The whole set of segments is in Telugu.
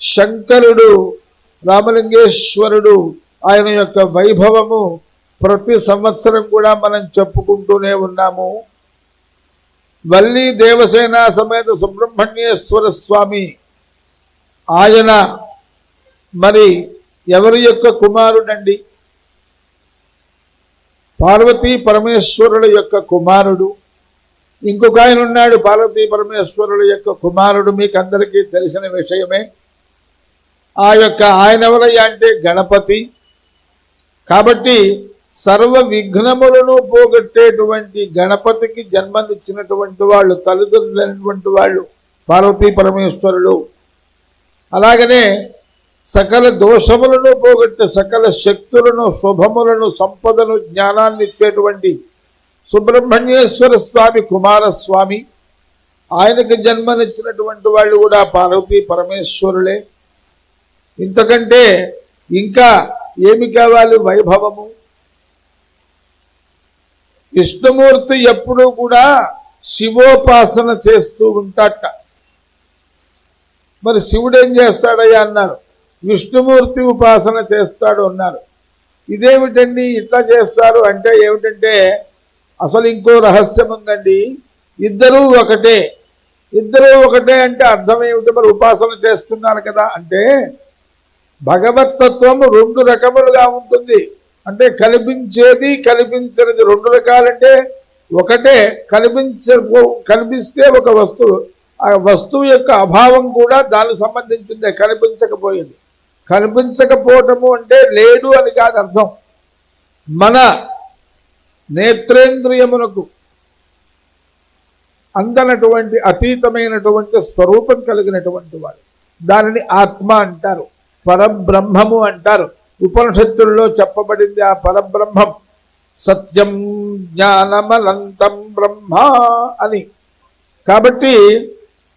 శంకరుడు రామలింగేశ్వరుడు ఆయన యొక్క వైభవము ప్రతి సంవత్సరం కూడా మనం చెప్పుకుంటూనే ఉన్నాము. వల్లి దేవసేన సమేత సుబ్రహ్మణ్యేశ్వర స్వామి ఆయన మరి ఎవరి యొక్క కుమారుడండి? పార్వతీ పరమేశ్వరుల యొక్క కుమారుడు. ఇంకొక ఆయన ఉన్నాడు పార్వతీ పరమేశ్వరుల యొక్క కుమారుడు. మీకు అందరికీ తెలిసిన విషయమే. ఆ యొక్క ఆయన ఎవరయ్యా అంటే గణపతి. కాబట్టి సర్వ విఘ్నములను పోగొట్టేటువంటి గణపతికి జన్మనిచ్చినటువంటి వాళ్ళు తల్లిదండ్రులైనటువంటి వాళ్ళు పార్వతీ పరమేశ్వరులు. అలాగనే సకల దోషములను పోగొట్టే సకల శక్తులను శుభములను సంపదను జ్ఞానాన్ని ఇచ్చేటువంటి సుబ్రహ్మణ్యేశ్వర స్వామి కుమారస్వామి. ఆయనకు జన్మనిచ్చినటువంటి వాళ్ళు కూడా పార్వతీ పరమేశ్వరులే. ఇంతకంటే ఇంకా ఏమి కావాలి వైభవము? విష్ణుమూర్తి ఎప్పుడూ కూడా శివోపాసన చేస్తూ ఉంటాట మరి శివుడు ఏం చేస్తాడయ్యా అన్నారు. విష్ణుమూర్తి ఉపాసన చేస్తాడు అన్నారు. ఇదేమిటండి ఇట్లా చేస్తారు అంటే ఏమిటంటే అసలు ఇంకో రహస్యం ఉందండి ఇద్దరూ ఒకటే. ఇద్దరూ ఒకటే అంటే అర్థం ఏమిటి? మరి ఉపాసన చేస్తున్నారు కదా అంటే భగవతత్వం రెండు రకములుగా ఉంటుంది. అంటే కనిపించేది కనిపించినది రెండు రకాలంటే ఒకటే కనిపించ కనిపిస్తే ఒక వస్తువు ఆ వస్తువు యొక్క అభావం కూడా దానికి సంబంధించిందే కనిపించకపోయింది కనిపించకపోవటము అంటే లేడు అని కాదు అర్థం. మన నేత్రేంద్రియమునకు అందనటువంటి అతీతమైనటువంటి స్వరూపం కలిగినటువంటి వాడు. దానిని ఆత్మ అంటారు. పరబ్రహ్మము అంటారు. ఉపనిషత్తుల్లో చెప్పబడింది ఆ పరబ్రహ్మం. సత్యం జ్ఞానమనంతం బ్రహ్మ అని. కాబట్టి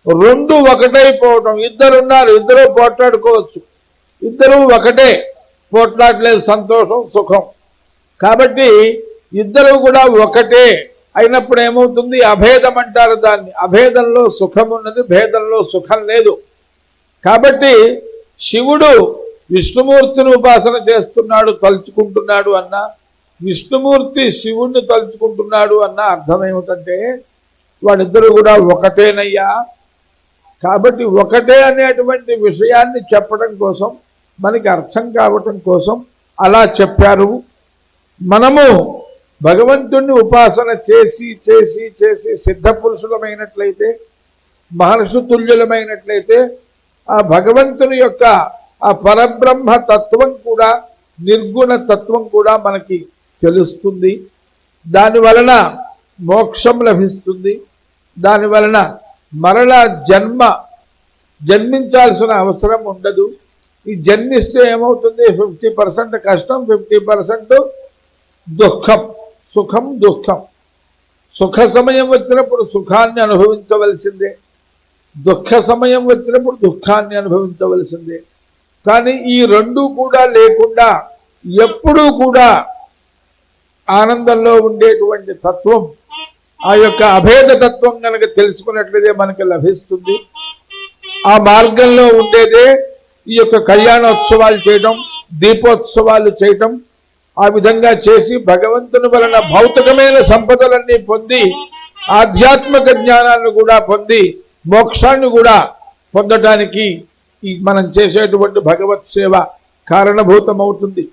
రెండు ఒకటైపోవటం. ఇద్దరు ఉన్నారు ఇద్దరు పోట్లాడుకోవచ్చు. ఇద్దరు ఒకటే. పోట్లాడలేదు సంతోషం సుఖం. కాబట్టి ఇద్దరు కూడా ఒకటే. అయినప్పుడు ఏమవుతుంది? అభేదం అంటారు దాన్ని. అభేదంలో సుఖం ఉన్నది భేదంలో సుఖం లేదు. కాబట్టి శివుడు విష్ణుమూర్తిని ఉపాసన చేస్తున్నాడు తలుచుకుంటున్నాడు అన్న విష్ణుమూర్తి శివుణ్ణి తలుచుకుంటున్నాడు అన్న అర్థం ఏమిటంటే వాళ్ళిద్దరూ కూడా ఒకటేనయ్యా. కాబట్టి ఒకటే అనేటువంటి విషయాన్ని చెప్పడం కోసం మనకి అర్థం కావటం కోసం అలా చెప్పారు. మనము భగవంతుణ్ణి ఉపాసన చేసి చేసి చేసి సిద్ధ పురుషులమైనట్లయితే మహర్షి తుల్యులమైనట్లయితే ఆ భగవంతుని యొక్క ఆ పరబ్రహ్మ తత్వం కూడా నిర్గుణ తత్వం కూడా మనకి తెలుస్తుంది. దాని వలన మోక్షం లభిస్తుంది. దాని వలన మరలా జన్మ జన్మించాల్సిన అవసరం ఉండదు. ఈ జన్మిస్తే ఏమవుతుంది? ఫిఫ్టీ పర్సెంట్ కష్టం ఫిఫ్టీ పర్సెంట్ దుఃఖం సుఖం దుఃఖం. సుఖ సమయం వచ్చినప్పుడు సుఖాన్ని అనుభవించవలసిందే. దుఃఖ సమయం వచ్చినప్పుడు దుఃఖాన్ని అనుభవించవలసిందే. కానీ ఈ రెండు కూడా లేకుండా ఎప్పుడూ కూడా ఆనందంలో ఉండేటువంటి తత్వం ఆ యొక్క అభేద తత్వం కనుక తెలుసుకున్నట్లయితే మనకి లభిస్తుంది. ఆ మార్గంలో ఉండేదే ఈ యొక్క కళ్యాణోత్సవాలు చేయటం దీపోత్సవాలు చేయటం ఆ విధంగా చేసి భగవంతుని వలన భౌతికమైన సంపదలన్నీ పొంది ఆధ్యాత్మిక జ్ఞానాన్ని కూడా పొంది మోక్షాన్ని కూడా పొందటానికి ఈ మనం చేసేటువంటి భగవత్ సేవ కారణభూతమవుతుంది.